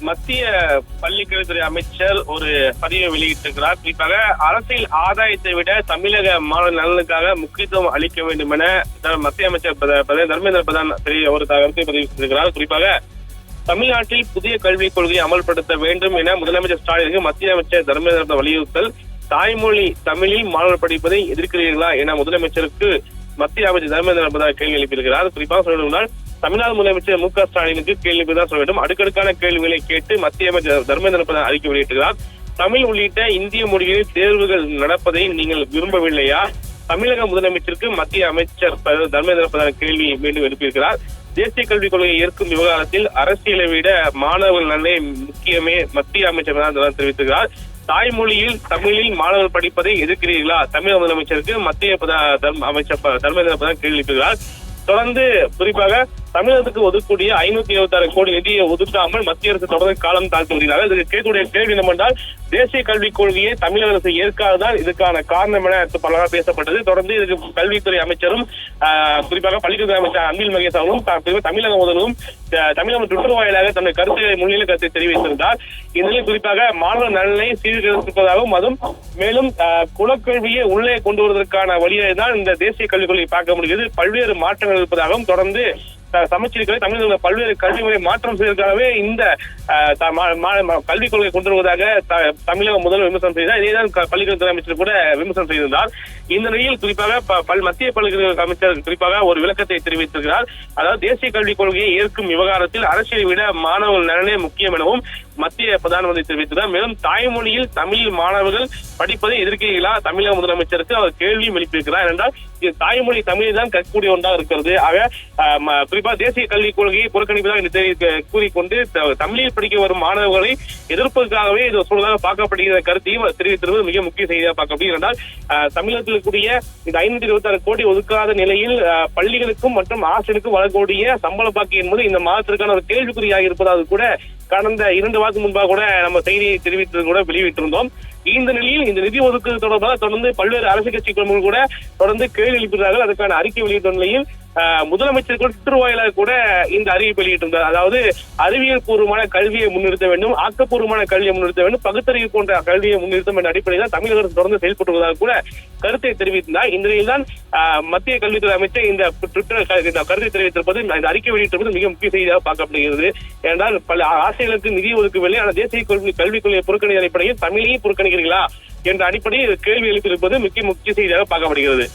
மத்திய பள்ளிக்கல்வித்துறை அமைச்சர் ஒரு பதிவை வெளியிட்டிருக்கிறார். குறிப்பாக அரசியல் ஆதாயத்தை விட தமிழக மாணவர் நலனுக்காக முக்கியத்துவம் அளிக்க வேண்டும் என மத்திய அமைச்சர் தர்மேந்திர பிரதான் பெரிய ஒரு கருத்தை பதிவிட்டிருக்கிறார் குறிப்பாக தமிழ்நாட்டில் புதிய கல்விக் கொள்கையை அமல்படுத்த வேண்டும் என முதலமைச்சர் ஸ்டாலினுக்கு மத்திய அமைச்சர் தர்மேந்திர வலியுறுத்தல். தாய்மொழி தமிழில் மாணவர் படிப்பதை எதிர்க்கிறீர்களா என முதலமைச்சருக்கு மத்திய அமைச்சர் தர்மேந்திர பிரதான் கேள்வி எழுப்பியிருக்கிறார். குறிப்பாக சொல்லணும்னால் தமிழ்நாடு முதலமைச்சர் மு க ஸ்டாலினுக்கு கேள்வி தான் சொல்ல வேண்டும். அடுக்கடுக்கான கேள்விகளை கேட்டு மத்திய அமைச்சர் தர்மேந்திர பிரதான் அறிக்கை வெளியிட்டுகிறார் தமிழ் உள்ளிட்ட இந்திய மொழிகளில் தேர்வுகள் நடப்பதை நீங்கள் விரும்பவில்லையா? தமிழக முதலமைச்சருக்கு மத்திய அமைச்சர் தர்மேந்திர பிரதான் கேள்வி மீண்டும் எழுப்பியிருக்கிறார். தேசிய கல்விக் கொள்கையை ஏற்கும் விவகாரத்தில் அரசியலை விட மாணவர்கள் நலனே முக்கியமே மத்திய அமைச்சர் தான் தெரிவித்துகிறார் தாய்மொழியில் தமிழில் மாணவர் படிப்பதை எதிர்க்கிறீர்களா? தமிழக முதலமைச்சருக்கு மத்திய அமைச்சர் தர்மேந்திர பிரதான் கேள்வி எழுப்பியிருக்கிறார். தொடர்ந்து குறிப்பாக தமிழகத்துக்கு ஒதுக்கக்கூடிய ஐநூத்தி இருபத்தி ஆறு கோடி நிதியை ஒதுக்காமல் மத்திய அரசு தொடர்ந்து காலம் தாழ்த்தி வருகிறார்கள். இதுக்கு கேட்கக்கூடிய கேள்வி என்னவென்றால் தேசிய கல்விக் கொள்கையை தமிழக அரசு ஏற்காததால் இதுக்கான காரணம் என பலராக பேசப்பட்டது. தொடர்ந்து இதுக்கு கல்வித்துறை அமைச்சரும் ஆஹ், குறிப்பாக பள்ளிக்கல்வி அமைச்சர் அன்பில் மகேஷ் அவர்களும் தமிழக முதல்வரும் தமிழகம் ட்விட்டர் வாயிலாக தன்னுடைய கருத்துக்களை முன்னிலை கருத்தை தெரிவித்திருந்தார். இந்நிலையில் குறிப்பாக மாணவர் நலனை சீர்கெடுத்திருப்பதாகவும் அதுவும் மேலும் குலக்கல்வியை உள்ளே கொண்டு வருவதற்கான வழியை தான் இந்த தேசிய கல்விக் கொள்கையை பார்க்க முடிகிறது. பல்வேறு மாற்றங்கள் இருப்பதாகவும் தொடர்ந்து சமச்சீர்களை தமிழக பல்வேறு கல்வி முறை மாற்றம் செய்வதற்காகவே இந்த கல்விக் கொள்கை கொண்டு வருவதாக தமிழக முதல்வர் விமர்சனம் செய்தார். இதேதான் பள்ளிக்கல்வித்துறை அமைச்சர் கூட விமர்சனம் செய்திருந்தார். இந்த நிலையில் குறிப்பாக பல் மத்திய பல்கலைக்கழக அமைச்சர் குறிப்பாக ஒரு விளக்கத்தை தெரிவித்திருக்கிறார். அதாவது தேசிய கல்விக் கொள்கையை ஏற்கும் விவகாரத்தில் அரசியலை விட மாணவர்கள் நலனே முக்கியம் எனவும் மத்திய பிரதம மந்திரி தெரிவித்துள்ளார் மேலும் தாய்மொழியில் தமிழ் மாணவர்கள் படிப்பதை எதிர்க்கிறீர்களா? தமிழக முதலமைச்சருக்கு அவர் கேள்வியும் எழுப்பியிருக்கிறார். என்றால் இது தாய்மொழி தமிழில் தான் கற்கக்கூடிய ஒன்றாக இருக்கிறது. ஆக குறிப்பா தேசிய கல்விக் கொள்கையை புறக்கணிப்பதாக என்று கூறிக்கொண்டு தமிழில் படிக்க வரும் மாணவர்களை எதிர்ப்பதற்காகவே இது சொல்வதாக பார்க்கப்படுகிற கருத்தையும் தெரிவித்திருப்பது மிக முக்கிய செய்தியாக பார்க்கப்படுகிறது. என்றால் தமிழகத்தில் இருக்கக்கூடிய இந்த ஐநூத்தி இருபத்தி ஆறு கோடி ஒதுக்காத நிலையில் பள்ளிகளுக்கும் மற்றும் ஆசிரியருக்கும் வழங்கக்கூடிய சம்பள பாக்கி என்பது இந்த மாதத்திற்கான ஒரு கேள்விக்குறியாக இருப்பதாக கூட கடந்த இரண்டு வாரத்துக்கு முன்பாக கூட நம்ம செய்தியை தெரிவித்து கூட வெளியிட்டிருந்தோம். இந்த நிலையில் இந்த நிதி ஒதுக்கீடு தொடர்பாக தொடர்ந்து பல்வேறு அரசியல் கட்சி குழுமங்கள் கூட தொடர்ந்து கேள்வி எழுப்புகிறார்கள் அதற்கான அறிக்கை வெளியிட்ட நிலையில் ஆஹ், முதலமைச்சர் கூட ட்விட்டர் வாயிலாக கூட இந்த அறிவிப்பு வெளியிட்டிருந்தார். அதாவது அறிவியல் பூர்வமான கல்வியை முன்னிறுத்த வேண்டும் ஆக்கப்பூர்வமான கல்வியை முன்னிறுத்த வேண்டும் பகுத்தறிவு போன்ற கல்வியை முன்னிறுத்தும் என்ற அடிப்படையில் தான் தமிழக அரசு தொடர்ந்து செயல்பட்டு வருவதாக கூட கருத்தை தெரிவித்திருந்தார். இந்த நிலையில் தான் மத்திய கல்வித்துறை அமைச்சர் இந்த ட்விட்டர் இந்த கருத்தை தெரிவித்திருப்பது இந்த அறிக்கை வெளியிட்டிருப்பது மிக முக்கிய செய்தியாக பார்க்கப்படுகிறது. ஏனென்றால் பல ஆசிரியர்களுக்கு நிதி ஒதுக்கவில்லை ஆனால் தேசிய கல்வி கல்விக் கொள்கை புறக்கணி அடிப்படையில் தமிழையும் புறக்கணிக்கிறீர்களா என்ற அடிப்படையில் கேள்வி எழுப்பியிருப்பது மிக முக்கிய செய்தியாக பார்க்கப்படுகிறது.